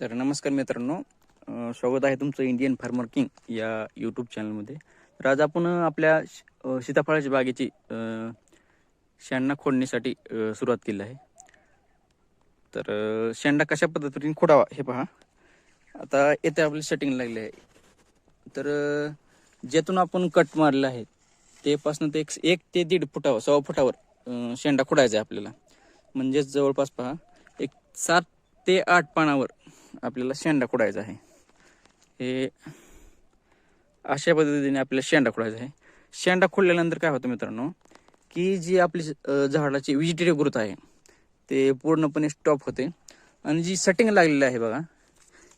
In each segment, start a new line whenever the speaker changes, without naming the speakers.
तर नमस्कार मित्रांनो. स्वागत आहे तुमचं इंडियन फार्मर किंग या यूट्यूब चॅनलमध्ये तर आज आपण आपल्या सीताफळाच्या बागेची शेंडा खोडणीसाठी सुरुवात केली आहे. तर शेंडा कशा पद्धतीने खोडावा हे पहा. आता येथे आपली सेटिंग लागली आहे. तर ज्यातून आपण कट मारलं आहे तेपासनं ते एक एक ते दीड फुटावर सव्वा फुटावर शेंडा खोडायचा आहे आपल्याला. म्हणजेच जवळपास पहा एक सात ते आठ पानावर आपल्याला शेंडा खोडायचा आहे. हे अशा पद्धतीने आपल्याला शेंडा खोडायचा आहे. शेंडा खुडल्यानंतर काय होतं मित्रांनो की जी आपली झाडाची व्हिजिटेटिव्ह ग्रोथ आहे ते पूर्णपणे स्टॉप होते. आणि जी सेटिंग लागलेली आहे बघा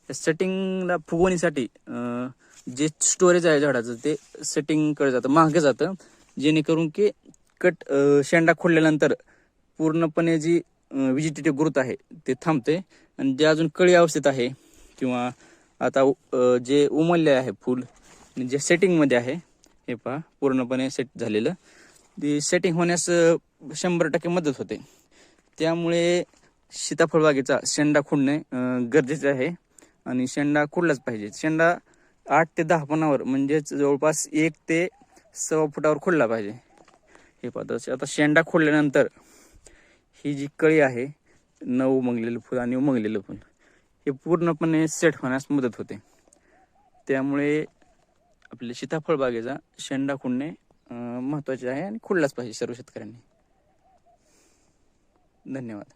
त्या सेटिंगला फुगवणीसाठी जे स्टोरेज आहे झाडाचं ते सेटिंगकडे जातं मागे जातं. जेणेकरून की कट शेंडा खोडल्यानंतर पूर्णपणे जी व्हिजिटेटिव्ह ग्रोथ आहे ते थांबते. आणि जे अजून कळी अवस्थेत आहे किंवा आता जे उमलले आहे फूल आणि जे सेटिंगमध्ये आहे हे पहा पूर्णपणे सेट झालेलं. ते सेटिंग होण्यास शंभर टक्के मदत होते. त्यामुळे सीताफळबागेचा शेंडा खोडणे गरजेचे आहे. आणि शेंडा खोडलाच पाहिजे. शेंडा आठ ते दहा पानावर म्हणजेच जवळपास एक ते सव्वा फुटावर खोडला पाहिजे. हे पाहता आता शेंडा खोडल्यानंतर ही जी कळी आहे न उमगलेलं फूल आणि उमगलेलं फुल हे पूर्णपणे सेट होण्यास मदत होते. त्यामुळे आपल्या सीताफळ बागेचा शेंडा खुडणे महत्त्वाचे आहे आणि खुडलाच पाहिजे सर्व शेतकऱ्यांनी. धन्यवाद.